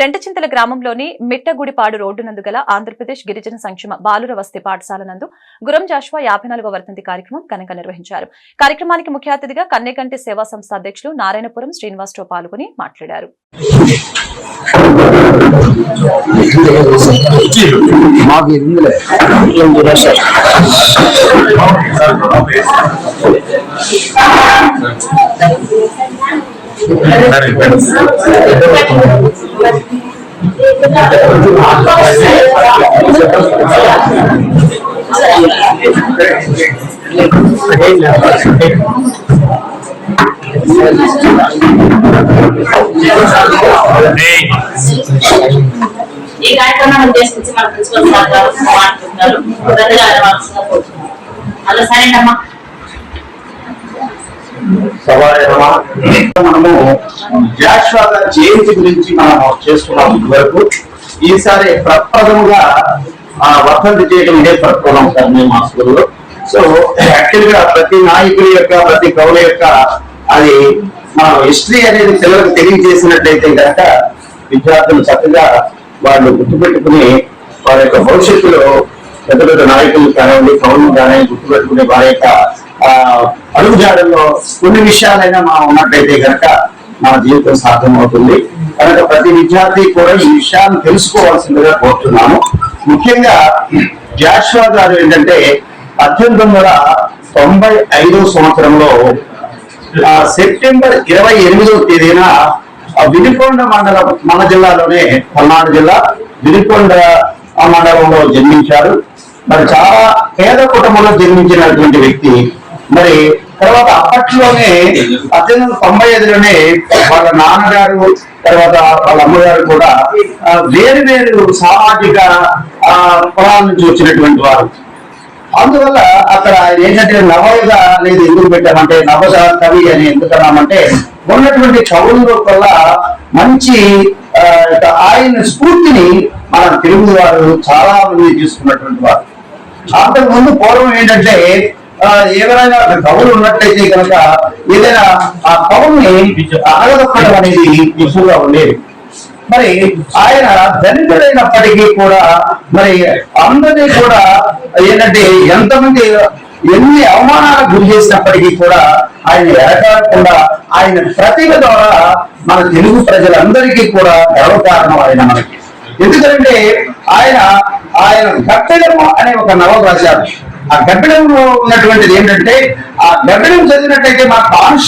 రెంటచింతల గ్రామంలోని మిట్టగుడిపాడు రోడ్డు నందు గల ఆంధ్రప్రదేశ్ గిరిజన సంక్షేమ బాలుర వసతి పాఠశాల నందు గురం జాషువా యాభై నాలుగో వర్ధంతి కార్యక్రమం ఘనంగా నిర్వహించారు. కార్యక్రమానికి ముఖ్య అతిథిగా కన్నెకంటి సేవా సంస్థ అధ్యక్షులు నారాయణపురం శ్రీనివాసరావు పాల్గొని మాట్లాడారు. ఈ కార్యక్రమాన్ని ఉద్దేశించి మన ప్రిన్సిపల్ సార్ గారు మాట్లాడుతున్నారు పెద్దగా అడగాల్సిందిగా కోరుతున్నాను అలా సరేనమ్మా మనము జాషువా జయంతి గురించి మనం చేసుకున్నాం ఇదివరకు. ఈసారి ప్రప్రథముగా ఆ, వర్ధంతి చేయడం ఇదే ప్రప్రథం సార్ మేము మా స్కూల్లో. సో యాక్చువల్గా ప్రతి నాయకుడి యొక్క ప్రతి కవుల యొక్క అది మన హిస్టరీ అనేది పిల్లలకు తెలియజేసినట్లయితే కనుక విద్యార్థులు చక్కగా వాళ్ళు గుర్తుపెట్టుకుని వారి యొక్క భవిష్యత్తులో పెద్ద పెద్ద నాయకులు కానివ్వండి కవులు కానివ్వండి గుర్తుపెట్టుకునే వారి యొక్క అడుగుజాడల్లో కొన్ని విషయాలైనా మనం ఉన్నట్లయితే కనుక మన జీవితం సాధ్యమవుతుంది. కనుక ప్రతి విద్యార్థి కూడా ఈ విషయాన్ని తెలుసుకోవాల్సిందిగా కోరుతున్నాను. ముఖ్యంగా జాషువా గారు ఏంటంటే పద్దెనిమిది వందల తొంభై ఐదో సంవత్సరంలో ఆ, సెప్టెంబర్ ఇరవై ఎనిమిదవ తేదీన ఆ వినుకొండ మండలం మన జిల్లాలోనే పల్నాడు జిల్లా వినుకొండ ఆ మండలంలో జన్మించారు. మరి చాలా పేద కుటుంబంలో జన్మించినటువంటి వ్యక్తి మరి తర్వాత అప్పట్లోనే పద్దెనిమిది వందల తొంభై ఐదులోనే వాళ్ళ నాన్నగారు తర్వాత వాళ్ళ అమ్మగారు కూడా వేరు వేరు సామాజిక ఆ, కులాల నుంచి వచ్చినటువంటి వారు. అందువల్ల అక్కడ ఏంటంటే నవయుగ అనేది ఎందుకు పెట్టామంటే నవద కవి అని ఎందుకు అన్నామంటే ఉన్నటువంటి కవుల వల్ల మంచి ఆయన స్ఫూర్తిని మన తెలుగు వారు చాలా మంది తీసుకున్నటువంటి వారు. అంతకు ముందు పూర్వం ఏంటంటే ఒక కవులు ఉన్నట్లయితే కనుక ఏదైనా ఆ కవుల్ని అడగదొక్కడం అనేది ఎక్కువగా ఉండేది. మరి ఆయన దళితుడైనప్పటికీ కూడా మరి అందరినీ కూడా ఏంటంటే ఎంతమంది ఎన్ని అవమానాలకు గురి చేసినప్పటికీ కూడా ఆయన ఎరకాడకుండా ఆయన ప్రతిభ ద్వారా మన తెలుగు ప్రజలందరికీ కూడా గర్వకారణం ఆయన మనకి. ఎందుకంటే ఆయన ఆయన గట్టెలము అనే ఒక నవల రాశారు ఆ గబ్బిడంలో ఉన్నటువంటిది ఏంటంటే ఆ గబ్బిడం చదివినట్టయితే మా కాన్షియస్